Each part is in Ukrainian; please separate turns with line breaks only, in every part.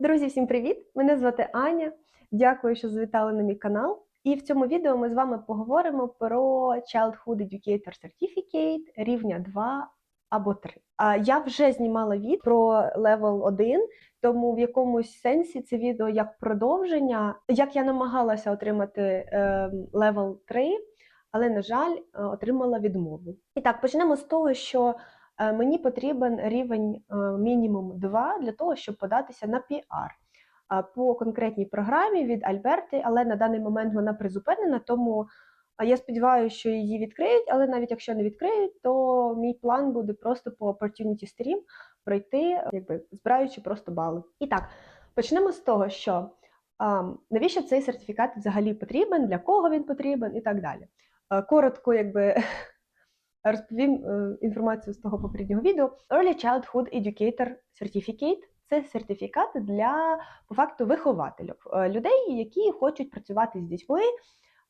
Друзі, всім привіт! Мене звати Аня. Дякую, що завітали на мій канал. І в цьому відео ми з вами поговоримо про Childhood Educator Certificate рівня 2 або 3. А я вже знімала від про Level 1, тому в якомусь сенсі це відео як продовження, як я намагалася отримати е, Level 3, але, на жаль, е, отримала відмову. І так, почнемо з того, що мені потрібен рівень е, мінімум 2 для того, щоб податися на PR а, по конкретній програмі від Альберти, але на даний момент вона призупинена, тому я сподіваюся, що її відкриють, але навіть якщо не відкриють, то мій план буде просто по Opportunity Stream пройти, якби збираючи просто бали. І так, почнемо з того, що навіщо цей сертифікат взагалі потрібен, для кого він потрібен і так далі. Коротко, якби розповім е, інформацію з того попереднього відео. Early Childhood Educator Certificate – це сертифікат для по факту вихователів, е, людей, які хочуть працювати з дітьми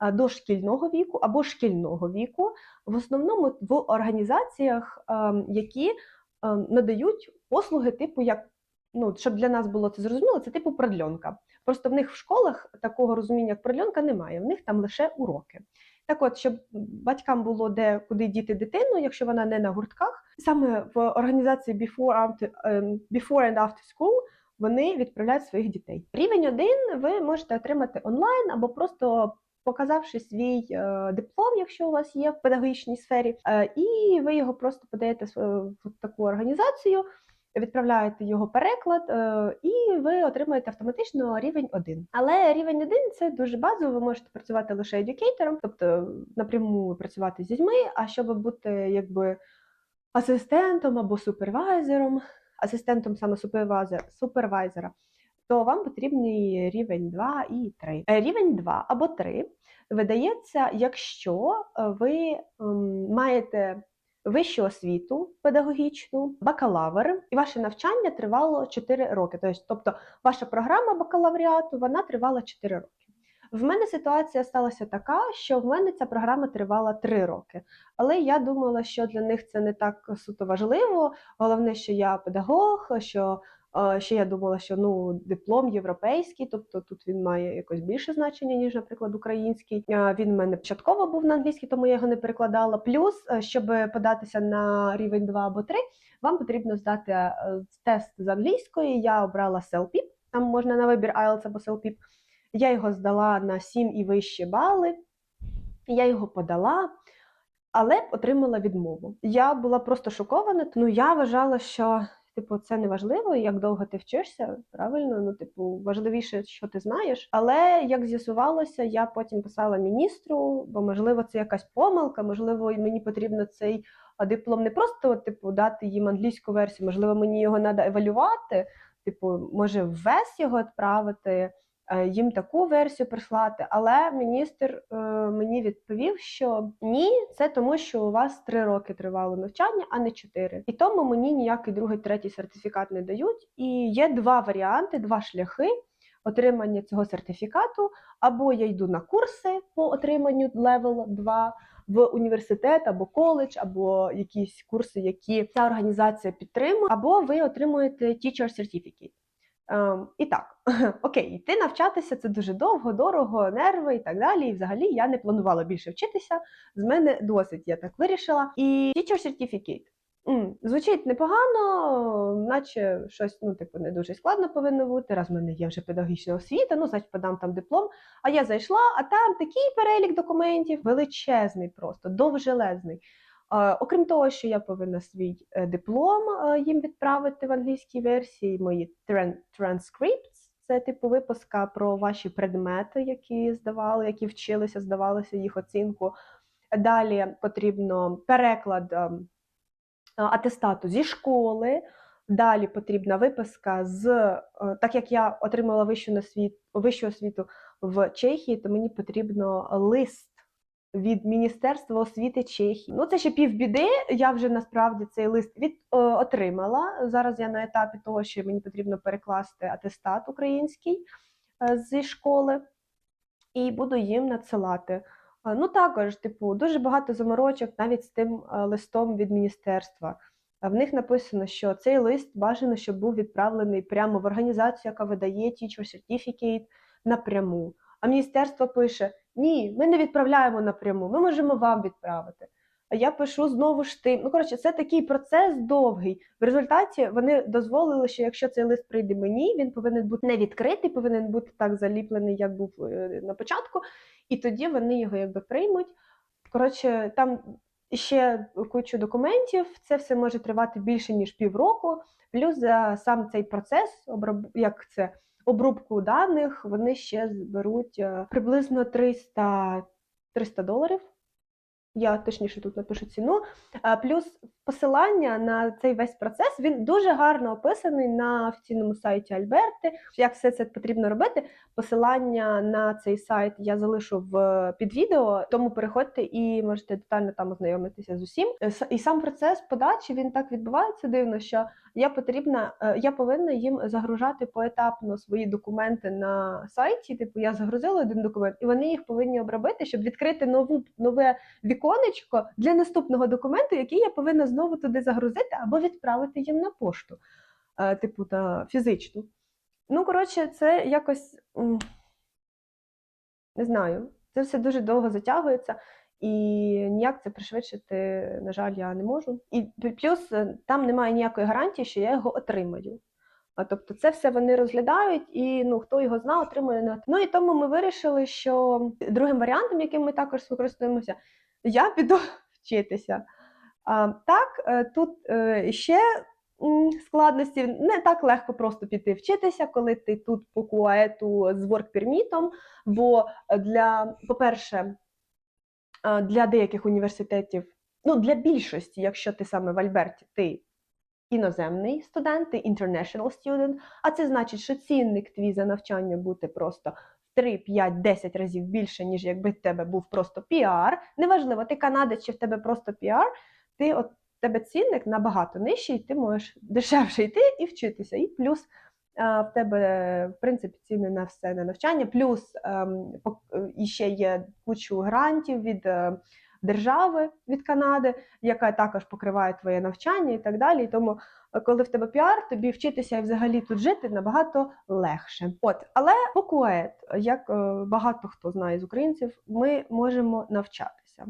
е, дошкільного віку або шкільного віку, в основному в організаціях, які надають послуги, типу як. Ну, щоб для нас було це зрозуміло, це типу продльонка. Просто в них в школах такого розуміння, як продльонка, немає. В них там лише уроки. Так от, щоб батькам було де куди діти дитину, якщо вона не на гуртках, саме в організації Before, ем, Before and After School вони відправляють своїх дітей. Рівень 1 ви можете отримати онлайн або просто показавши свій е, диплом, якщо у вас є в педагогічній сфері, е, і ви його просто подаєте в таку організацію. Відправляєте його переклад, е, і ви отримаєте автоматично рівень 1. Але рівень 1 це дуже базово, ви можете працювати лише едюкейтором, тобто напряму працювати з дітьми, а щоб бути якби асистентом або супервайзером, асистентом саме супервайзера, супервайзера, то вам потрібний рівень 2 і 3. Е, Рівень 2 або 3 видається, якщо ви ем, маєте вищу освіту педагогічну, бакалавр, і ваше навчання тривало 4 роки. Тобто, ваша програма бакалавріату вона тривала 4 роки. В мене ситуація сталася така, що в мене ця програма тривала 3 роки. Але я думала, що для них це не так суто важливо. Головне, що я педагог, що Ще я думала, що ну диплом європейський, тобто тут він має якось більше значення, ніж, наприклад, український. Він в мене початково був на англійській, тому я його не перекладала. Плюс, е, щоб податися на рівень 2 або 3, вам потрібно здати е, тест з англійської. Я обрала CELPIP, там можна на вибір IELTS або CELPIP. Я його здала на 7 і вищі бали. Я його подала. Але отримала відмову. Я була просто шокована, тому я вважала, що Типу, це не важливо, як довго ти вчишся, правильно? Ну, типу, важливіше, що ти знаєш. Але як з'ясувалося, я потім писала міністру, бо можливо це якась помилка, можливо, мені потрібно цей диплом не просто типу дати їм англійську версію, можливо, мені його треба евалювати. Типу, може, ввесь його відправити. Е, їм таку версію прислати. Але міністр е, мені відповів, що ні, це тому, що у вас три роки тривало навчання, а не чотири. І тому мені ніякий другий, третій сертифікат не дають. І є два варіанти, два шляхи. Отримання цього сертифікату, або я йду на курси по отриманню Level 2 в університет або коледж, або якісь курси, які ця організація підтримує, або ви отримуєте Teacher Certificate. Ем, І так, окей, йти навчатися це дуже довго, дорого, нерви і так далі. І взагалі я не планувала більше вчитися. З мене досить, я так вирішила. І Teacher Certificate. М, Звучить непогано, наче щось ну, типу, не дуже складно повинно бути. Раз в мене є вже педагогічна освіта, ну, значить, подам там диплом. А я зайшла, а там такий перелік документів, величезний, просто довжелезний. Окрім того, що я повинна свій е, диплом е, їм відправити в англійській версії, мої transcripts, це типу випуска про ваші предмети, які здавали, які вчилися, здавалося їх оцінку. Далі потрібно переклад атестату зі школи. Далі потрібна виписка з е, так як я отримала вищу освіту, вищу освіту в Чехії, то мені потрібно лист від Міністерства освіти Чехії. Ну це ще півбіди. Я вже насправді цей лист від е, отримала. Зараз я на етапі того, що мені потрібно перекласти атестат український е, зі школи, і буду їм надсилати. Е, ну також, типу, дуже багато заморочок навіть з тим е, листом від міністерства. В них написано, що цей лист бажано, щоб був відправлений прямо в організацію, яка видає Teacher Certificate напряму. А міністерство пише: Ні, ми не відправляємо напряму, ми можемо вам відправити. А я пишу знову ж тим. Ну, коротше, це такий процес довгий. В результаті вони дозволили, що якщо цей лист прийде мені, він повинен бути не відкритий, повинен бути так заліплений, як був е, на початку, і тоді вони його якби приймуть. Коротше, там ще кучу документів, це все може тривати більше ніж півроку. Плюс за сам цей процес, як це обробку даних, вони ще зберуть е, приблизно 300, 300 доларів. Я точніше тут напишу ціну. Плюс посилання на цей весь процес він дуже гарно описаний на офіційному сайті Альберти. Як все це потрібно робити? Посилання на цей сайт я залишу в під відео, тому переходьте і можете детально там ознайомитися з усім. Е, І сам процес подачі він так відбувається дивно, що я потрібна, е, я повинна їм загружати поетапно свої документи на сайті. Типу, я загрузила один документ, і вони їх повинні обробити, щоб відкрити нову нове віконечко для наступного документу, який я повинна знову туди загрузити або відправити їм на пошту, е, типу на фізичну. Ну, коротше, це якось не знаю. Це все дуже довго затягується, і ніяк це пришвидшити, на жаль, я не можу. І плюс е, там немає ніякої гарантії, що я його отримаю. А тобто це все вони розглядають, і ну хто його знає, отримує не. Ну і тому ми вирішили, що другим варіантом, яким ми також використовуємося, я піду вчитися. А, так, е, тут е, ще складності не так легко просто піти вчитися, коли ти тут по куету з work-пермітом, бо для, по-перше, для деяких університетів, ну для більшості, якщо ти саме в Альберті, ти іноземний студент, ти international student, а це значить, що цінник твій за навчання буде просто 3, 5, 10 разів більше, ніж якби в тебе був просто піар. Неважливо, ти канадець чи в тебе просто піар, ти от тебе цінник набагато нижчий, ти можеш дешевше йти і вчитися. І плюс в тебе, в принципі, ціни на все на навчання, плюс ем, і ще є кучу грантів від е, держави від Канади, яка також покриває твоє навчання і так далі. Тому, коли в тебе піар, тобі вчитися і взагалі тут жити набагато легше. От, але по КУЕТ, як е, багато хто знає з українців, ми можемо навчатися.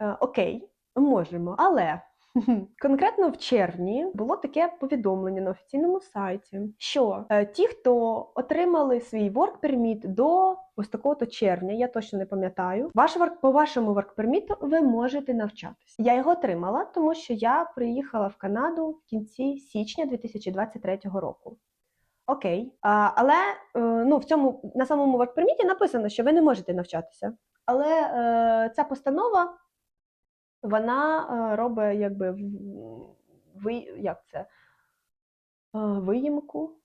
Е, Окей, можемо, але конкретно в червні було таке повідомлення на офіційному сайті, що е, ті, хто отримали свій work permit до ось такого-то червня, я точно не пам'ятаю, ваш work, по вашому work permit ви можете навчатися. Я його отримала, тому що я приїхала в Канаду в кінці січня 2023 року. Окей, а, але е, ну, в цьому на самому work permit написано, що ви не можете навчатися. Але е, ця постанова вона е, робить якби ви, як це? Е, виїмку.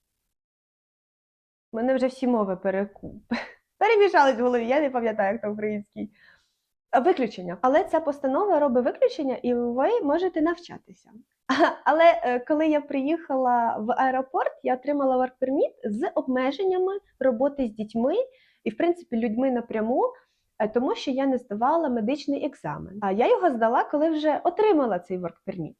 Мене вже всі мови переку... перемішались в голові, я не пам'ятаю, як це український. Виключення. Але ця постанова робить виключення, і ви можете навчатися. Але е, коли я приїхала в аеропорт, я отримала work з обмеженнями роботи з дітьми і, в принципі, людьми напряму, е, тому що я не здавала медичний екзамен. А я його здала, коли вже отримала цей permit.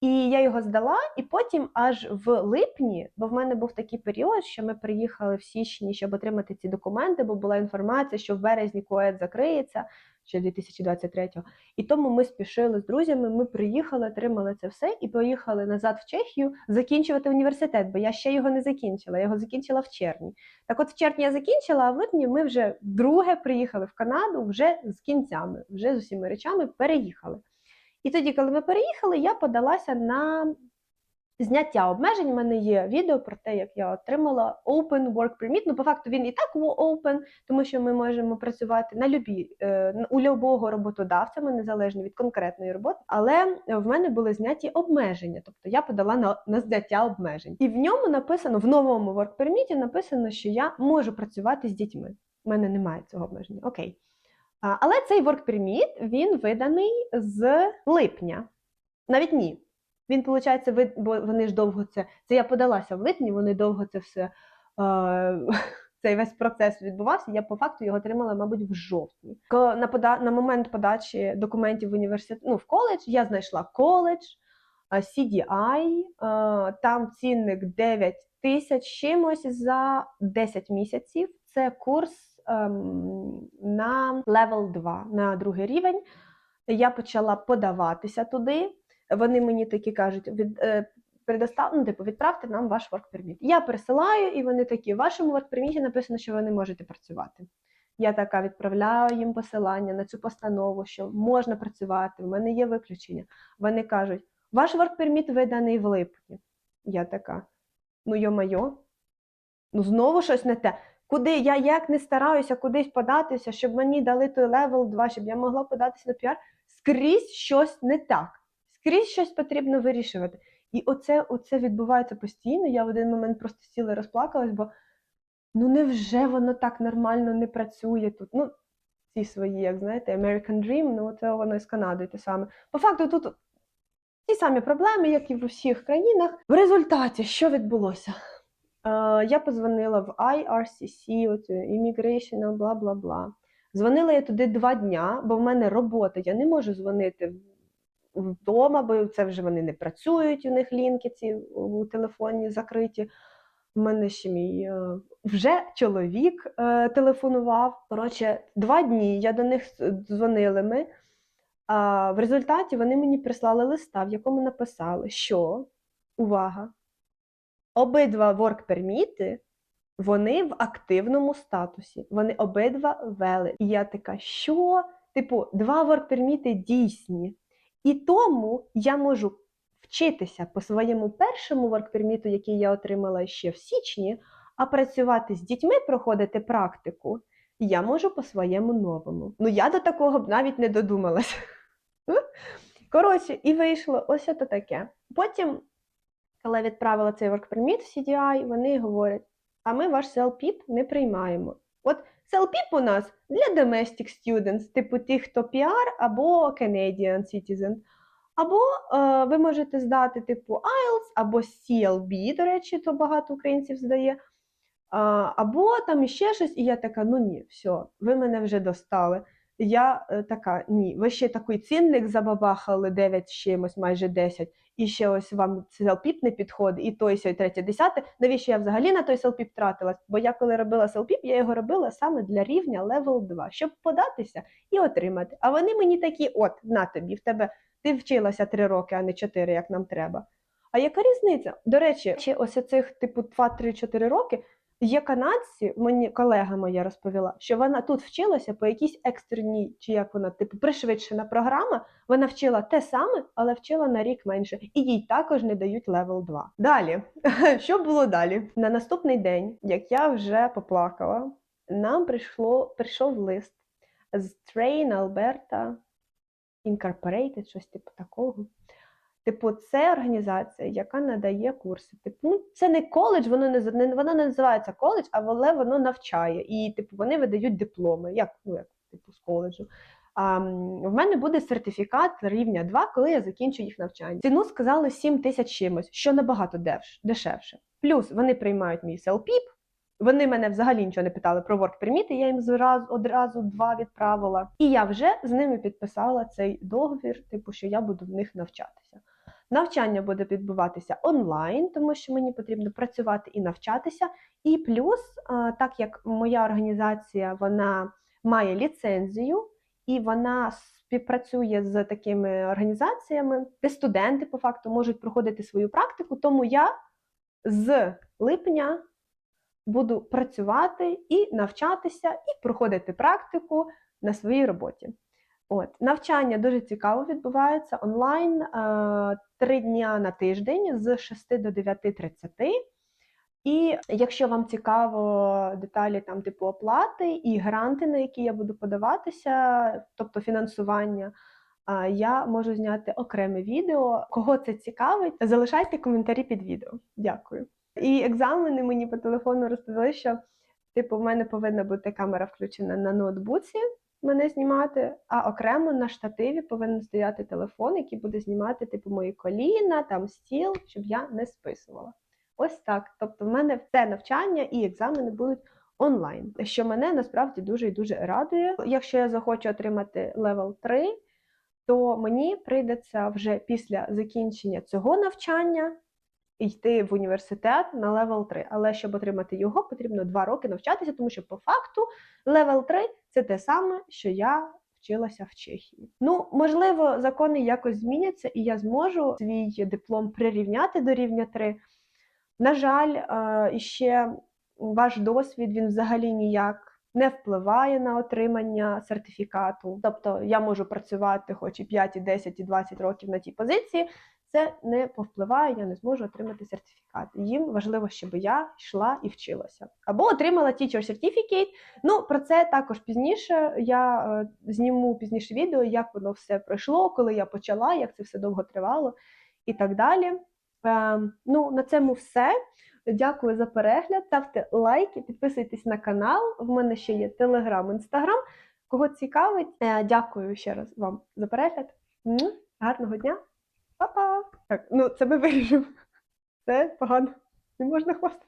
І я його здала, і потім аж в липні, бо в мене був такий період, що ми приїхали в січні, щоб отримати ці документи, бо була інформація, що в березні КОЕД закриється ще 2023-го. І тому ми спішили з друзями. Ми приїхали, отримали це все і поїхали назад в Чехію закінчувати університет, бо я ще його не закінчила. Я його закінчила в червні. Так, от в червні я закінчила, а в липні ми вже вдруге приїхали в Канаду вже з кінцями, вже з усіма речами переїхали. І тоді, коли ми переїхали, я подалася на зняття обмежень. У мене є відео про те, як я отримала Open Work Permit. Ну, по факту він і так open, тому що ми можемо працювати на любі е, у любого роботодавця, ми незалежно від конкретної роботи. Але в мене були зняті обмеження, тобто я подала на, на зняття обмежень. І в ньому написано в новому Work Permit написано, що я можу працювати з дітьми. У мене немає цього обмеження. Окей. Але цей work permit, він виданий з липня. Навіть ні. Він, виходить, ви, бо вони ж довго це. Це я подалася в липні, вони довго це все. Е, цей весь процес відбувався. Я по факту його отримала, мабуть, в жовтні. На, пода, на момент подачі документів в університет, ну, в коледж, я знайшла коледж. а, CDI, а, там цінник 9 тисяч чимось за 10 місяців. Це курс на level 2, на другий рівень. Я почала подаватися туди. Вони мені такі кажуть, від, е, предостав, ну, типу, відправте нам ваш work permit. Я пересилаю, і вони такі, в вашому work permit написано, що ви не можете працювати. Я така відправляю їм посилання на цю постанову, що можна працювати, в мене є виключення. Вони кажуть, ваш work permit виданий в липні. Я така, ну йо-майо, ну знову щось не те. Куди я як не стараюся кудись податися, щоб мені дали той левел 2, щоб я могла податися на піар, скрізь щось не так. Скрізь щось потрібно вирішувати. І оце, оце відбувається постійно. Я в один момент просто сіла і розплакалась, бо ну невже воно так нормально не працює тут? Ну, ці свої, як знаєте, American Dream, ну це воно і з Канадою те саме. По факту тут ті самі проблеми, як і в усіх країнах. В результаті, що відбулося? Е, я позвонила в IRCC, оцю Immigration, бла бла бла. Дзвонила я туди два дня, бо в мене робота. Я не можу дзвонити вдома, бо це вже вони не працюють. У них лінки ці у телефоні закриті. У мене ще мій е, вже чоловік е, телефонував. Коротше, два дні я до них дзвонили ми. А в результаті вони мені прислали листа, в якому написали, що увага, обидва ворк-перміти, вони в активному статусі. Вони обидва вели. І я така, що? Типу, два ворк-перміти дійсні. І тому я можу вчитися по своєму першому ворк-перміту, який я отримала ще в січні, а працювати з дітьми, проходити практику, я можу по своєму новому. Ну я до такого б навіть не додумалась. Коротше, і вийшло ось це таке. Потім, коли відправила цей work permit в CDI, вони говорять: а ми ваш CLPIP не приймаємо. От CLPIP у нас для domestic students, типу тих, хто PR або Canadian citizen. Або е, ви можете здати типу IELTS, або CLB, до речі, то багато українців здає. А, або там іще щось, і я така: ну ні, все, ви мене вже достали. Я е, така, ні, ви ще такий цінник забабахали 9 з чимось, майже 10, і ще ось вам селпіп не підходить, і той, сьо, і третє, десяте. Навіщо я взагалі на той селпіп тратилась? Бо я коли робила селпіп, я його робила саме для рівня level 2, щоб податися і отримати. А вони мені такі: от, на тобі, в тебе ти вчилася 3 роки, а не 4, як нам треба. А яка різниця? До речі, чи ось цих типу 2-3-4 роки є канадці, мені колега моя розповіла, що вона тут вчилася по якійсь екстреній, чи як вона, типу, пришвидшена програма. Вона вчила те саме, але вчила на рік менше, і їй також не дають левел 2. Далі, що було далі? На наступний день, як я вже поплакала, нам прийшло прийшов лист з Train Alberta Incorporated, щось типу такого. Типу, це організація, яка надає курси. Типу, ну, це не коледж, воно не не воно не називається коледж, а але воно навчає. І типу вони видають дипломи, як ну як типу з коледжу. А, В мене буде сертифікат рівня 2, коли я закінчу їх навчання. Ціну сказали 7 тисяч чимось, що набагато дешевше. Плюс вони приймають мій селпіп. Вони мене взагалі нічого не питали про work permit, я їм зразу одразу два відправила. І я вже з ними підписала цей договір, типу, що я буду в них навчатися. Навчання буде відбуватися онлайн, тому що мені потрібно працювати і навчатися. І плюс, так як моя організація вона має ліцензію і вона співпрацює з такими організаціями, де студенти по факту можуть проходити свою практику, тому я з липня буду працювати і навчатися, і проходити практику на своїй роботі. От навчання дуже цікаво відбувається онлайн е, три дня на тиждень з 6 до 9.30. І якщо вам цікаво деталі там типу оплати і гранти, на які я буду подаватися, тобто фінансування, е, я можу зняти окреме відео. Кого це цікавить, залишайте коментарі під відео. Дякую. І екзамени мені по телефону розповіли, що типу в мене повинна бути камера включена на ноутбуці мене знімати, а окремо на штативі повинен стояти телефон, який буде знімати типу мої коліна, там стіл, щоб я не списувала. Ось так. Тобто, в мене все навчання і екзамени будуть онлайн, що мене насправді дуже і дуже радує. Якщо я захочу отримати левел 3, то мені прийдеться вже після закінчення цього навчання йти в університет на левел 3. Але щоб отримати його, потрібно 2 роки навчатися, тому що по факту левел 3 це те саме, що я вчилася в Чехії. Ну, можливо, закони якось зміняться, і я зможу свій диплом прирівняти до рівня 3. На жаль, е, іще ваш досвід він взагалі ніяк не впливає на отримання сертифікату. Тобто я можу працювати хоч і 5, і 10, і 20 років на тій позиції. Це не повпливає, я не зможу отримати сертифікат. Їм важливо, щоб я йшла і вчилася. Або отримала Teacher Certificate. Ну, про це також пізніше. Я е, зніму пізніше відео, як воно все пройшло, коли я почала, як це все довго тривало і так далі. Е, ну, на цьому все. Дякую за перегляд. Ставте лайки, підписуйтесь на канал. В мене ще є Телеграм, Інстаграм. Кого цікавить, е, дякую ще раз вам за перегляд. Гарного дня! Па-па! Так, ну це ми виріжемо. Це погано. Не можна хвастати.